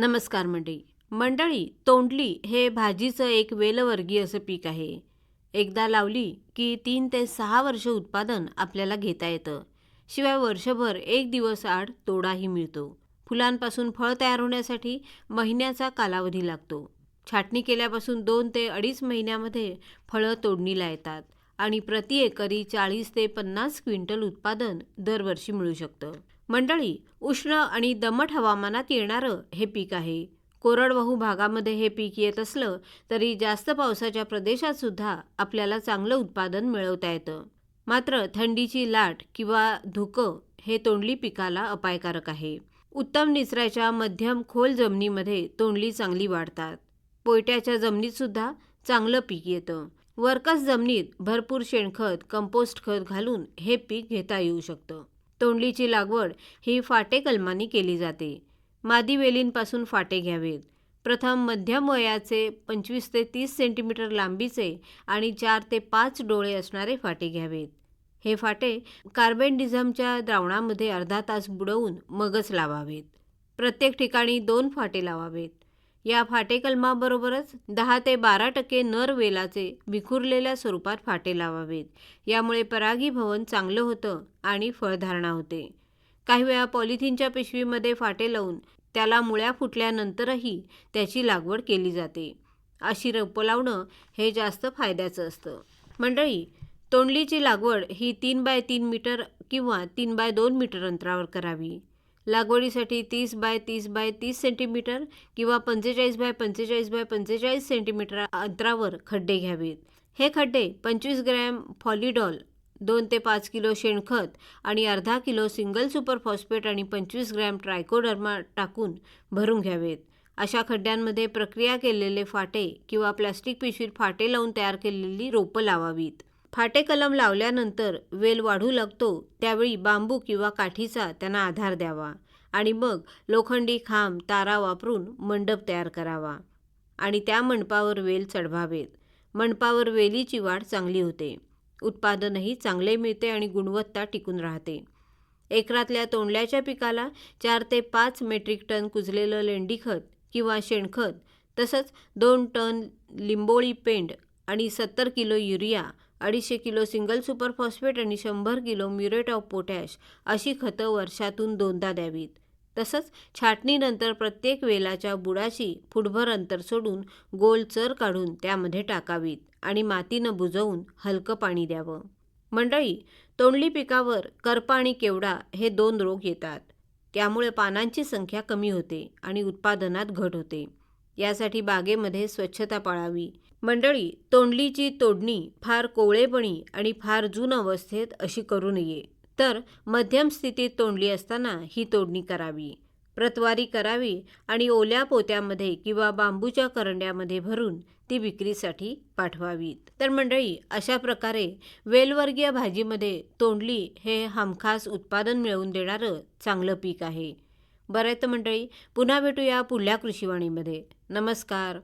नमस्कार मंडळी. मंडळी तोंडली हे भाजीचं एक वेलवर्गीय असं पीक आहे. एकदा लावली की तीन ते सहा वर्ष उत्पादन आपल्याला घेता येतं. शिवाय वर्षभर एक दिवस आड तोडाही मिळतो. फुलांपासून फळ तयार होण्यासाठी महिन्याचा कालावधी लागतो. छाटणी केल्यापासून दोन ते अडीच महिन्यामध्ये फळं तोडणीला येतात आणि प्रति एकरी चाळीस ते पन्नास क्विंटल उत्पादन दरवर्षी मिळू शकतं. मंडळी उष्ण आणि दमट हवामानात येणारं हे पीक आहे. कोरडवाहू भागामध्ये हे पीक येत असलं तरी जास्त पावसाच्या प्रदेशात सुद्धा आपल्याला चांगलं उत्पादन मिळवता येतं. मात्र थंडीची लाट किंवा धुकं हे तोंडली पिकाला अपायकारक आहे. उत्तम निचऱ्याच्या मध्यम खोल जमिनीमध्ये तोंडली चांगली वाढतात. पोयट्याच्या जमिनीतसुद्धा चांगलं पीक येतं. वरकस जमिनीत भरपूर शेणखत कंपोस्ट खत घालून हे पीक घेता येऊ शकतं. तोंडलीची लागवड ही फाटे कलमांनी केली जाते. मादी वेलींपासून फाटे घ्यावेत. प्रथम मध्यम वयाचे पंचवीस ते तीस सेंटीमीटर लांबीचे आणि चार ते पाच डोळे असणारे फाटे घ्यावेत. हे फाटे कार्बेंडिझमच्या द्रावणामध्ये अर्धा तास बुडवून मगच लावावेत. प्रत्येक ठिकाणी दोन फाटे लावावेत. या फाटेकलमाबरोबरच दहा ते बारा टक्के नर वेलाचे विखुरलेल्या स्वरूपात फाटे लावावेत. यामुळे परागीभवन चांगलं होतं आणि फळधारणा होते. काही वेळा पॉलिथिनच्या पिशवीमध्ये फाटे लावून त्याला मुळ्या फुटल्यानंतरही त्याची लागवड केली जाते. अशी रोपं लावणं हे जास्त फायद्याचं असतं. मंडळी तोंडलीची लागवड ही तीन बाय तीन मीटर किंवा तीन बाय दोन मीटर अंतरावर करावी. लागवडीसाठी तीस बाय तीस बाय तीस सेंटीमीटर किंवा पंचेचाळीस बाय पंचेचाळीस बाय पंचेचाळीस सेंटीमीटर अंतरावर खड्डे घ्यावेत. हे खड्डे पंचवीस ग्रॅम फॉलिडॉल दोन ते पाच किलो शेणखत आणि अर्धा किलो सिंगल सुपर फॉस्फेट आणि पंचवीस ग्रॅम ट्रायकोडर्मा टाकून भरून घ्यावेत. अशा खड्ड्यांमध्ये प्रक्रिया केलेले फाटे किंवा प्लास्टिक पिशवीत फाटे लावून तयार केलेली रोपं लावावीत. फाटे कलम लावल्यानंतर वेल वाढू लागतो त्यावेळी बांबू किंवा काठीचा त्यांना आधार द्यावा. आणि मग लोखंडी खांब तारा वापरून मंडप तयार करावा. आणि त्या मंडपावर वेल चढवावेत. मंडपावर वेलीची वाढ चांगली होते. उत्पादनही चांगले मिळते आणि गुणवत्ता टिकून राहते. एकरातल्या तोंडल्याच्या पिकाला चार ते पाच मेट्रिक टन कुजलेलं लेंडीखत किंवा शेणखत तसंच दोन टन लिंबोळी पेंड आणि सत्तर किलो युरिया अडीचशे किलो सिंगल सुपर फॉस्फेट आणि शंभर किलो म्युरेट ऑफ पोटॅश अशी खतं वर्षातून दोनदा द्यावीत. तसंच छाटणीनंतर प्रत्येक वेलाच्या बुडाशी फुटभर अंतर सोडून गोल चर काढून त्यामध्ये टाकावीत आणि मातीनं बुजवून हलकं पाणी द्यावं. मंडळी तोंडली पिकावर करपा आणि केवडा हे दोन रोग येतात. त्यामुळे पानांची संख्या कमी होते आणि उत्पादनात घट होते. यासाठी बागेमध्ये स्वच्छता पाळावी. मंडळी तोंडलीची तोडणी फार कोवळेपणी आणि फार जून अवस्थेत अशी करू नये. तर मध्यम स्थितीत तोंडली असताना ही तोडणी करावी. प्रतवारी करावी आणि ओल्या पोत्यामध्ये किंवा बांबूच्या करंड्यामध्ये भरून ती विक्रीसाठी पाठवावीत. तर मंडळी अशा प्रकारे वेलवर्गीय भाजीमध्ये तोंडली हे हमखास उत्पादन मिळवून देणारं चांगलं पीक आहे. बरं तर मंडळी पुन्हा भेटूया पुढल्या कृषीवाणीमध्ये. नमस्कार.